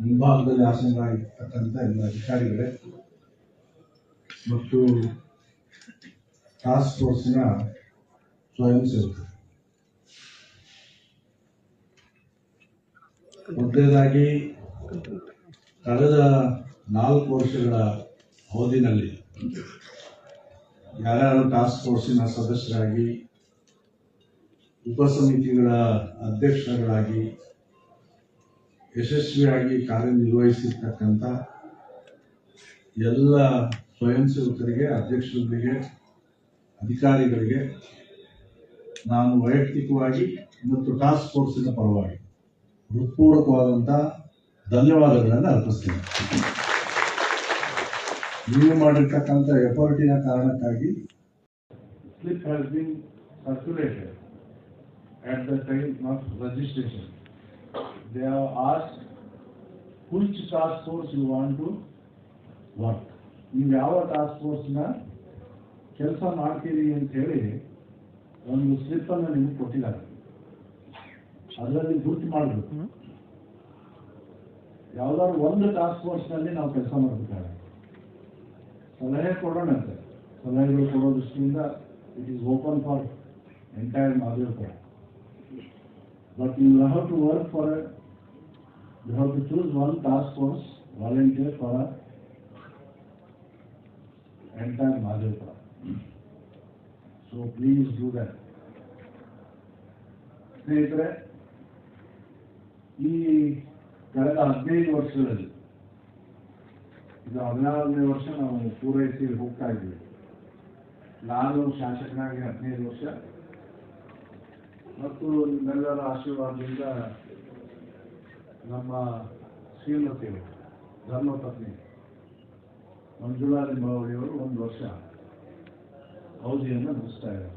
ಮುಂಭಾಗದಲ್ಲಿ ಆಸನರಾಗಿರ್ತಕ್ಕಂಥ ಎಲ್ಲ ಅಧಿಕಾರಿಗಳೇ ಮತ್ತು ಟಾಸ್ಕ್ ಫೋರ್ಸ್ನ ಸ್ವಯಂ ಸೇವಕರು. ಮೊದಲನೇದಾಗಿ, ಕಳೆದ ನಾಲ್ಕು ವರ್ಷಗಳ ಅವಧಿನಲ್ಲಿ ಯಾರ್ಯಾರು ಟಾಸ್ಕ್ ಫೋರ್ಸಿನ ಸದಸ್ಯರಾಗಿ ಉಪಸಮಿತಿಗಳ ಅಧ್ಯಕ್ಷರಾಗಿ ಯಶಸ್ವಿಯಾಗಿ ಕಾರ್ಯನಿರ್ವಹಿಸಿರ್ತಕ್ಕಂಥ ಎಲ್ಲ ಸ್ವಯಂ ಸೇವಕರಿಗೆ ಅಧ್ಯಕ್ಷರಿಗೆ, ಅಧಿಕಾರಿಗಳಿಗೆ ನಾನು ವೈಯಕ್ತಿಕವಾಗಿ ಮತ್ತು ಟಾಸ್ಕ್ ಫೋರ್ಸಿನ ಪರವಾಗಿ ಹೃತ್ಪೂರ್ವಕವಾದಂಥ ಧನ್ಯವಾದಗಳನ್ನು ಅರ್ಪಿಸ್ತೇನೆ ನೀವು ಮಾಡಿರ್ತಕ್ಕಂಥ ಎಫರ್ಟಿನ ಕಾರಣಕ್ಕಾಗಿ slip has been circulated at the time of registration. They have asked which task force you want to work. ನೀವು ಯಾವ ಟಾಸ್ಕ್ ಫೋರ್ಸ್ನ ಕೆಲಸ ಮಾಡ್ತೀರಿ ಅಂತ ಹೇಳಿ ಒಂದು ಸ್ಲಿಪ್ಪನ್ನು ನಿಮ್ಗೆ ಕೊಟ್ಟಿದ್ದಾರೆ. ಅದರಲ್ಲಿ ಗುರುತು ಮಾಡಬೇಕು ಯಾವ್ದಾದ್ರು ಒಂದು ಟಾಸ್ಕ್ ಫೋರ್ಸ್ನಲ್ಲಿ ನಾವು ಕೆಲಸ ಮಾಡಬೇಕಾಗುತ್ತೆ ಸಲಹೆ ಕೊಡೋಣಂತೆ. ಸಲಹೆಗಳು ಕೊಡೋ ದೃಷ್ಟಿಯಿಂದ it is open for entire Mahadevapura but you have to work for you have to choose one task force volunteer for entire Mahadevapura so please do that ಸ್ನೇಹಿತರೆ ಈ ಕಳೆದ ಹದಿನೈದು ವರ್ಷಗಳಲ್ಲಿ ಇದು ಹದಿನಾರನೇ ವರ್ಷ ನಾವು ಪೂರೈಸಿ ಹೋಗ್ತಾ ಇದ್ದೀವಿ ನಾನು ಶಾಸಕನಾಗಿ ಹದಿನೈದು ವರ್ಷ ಮತ್ತು ನಿಮ್ಮೆಲ್ಲರ ಆಶೀರ್ವಾದದಿಂದ ನಮ್ಮ ಶ್ರೀಮತಿ ಧರ್ಮಪತ್ನಿ ಮಂಜುಳಾ ಲಿಂಬಾವಳಿಯವರು ಒಂದು ವರ್ಷ ಅವಧಿಯನ್ನು ನಡೆಸ್ತಾ ಇದ್ದಾರೆ.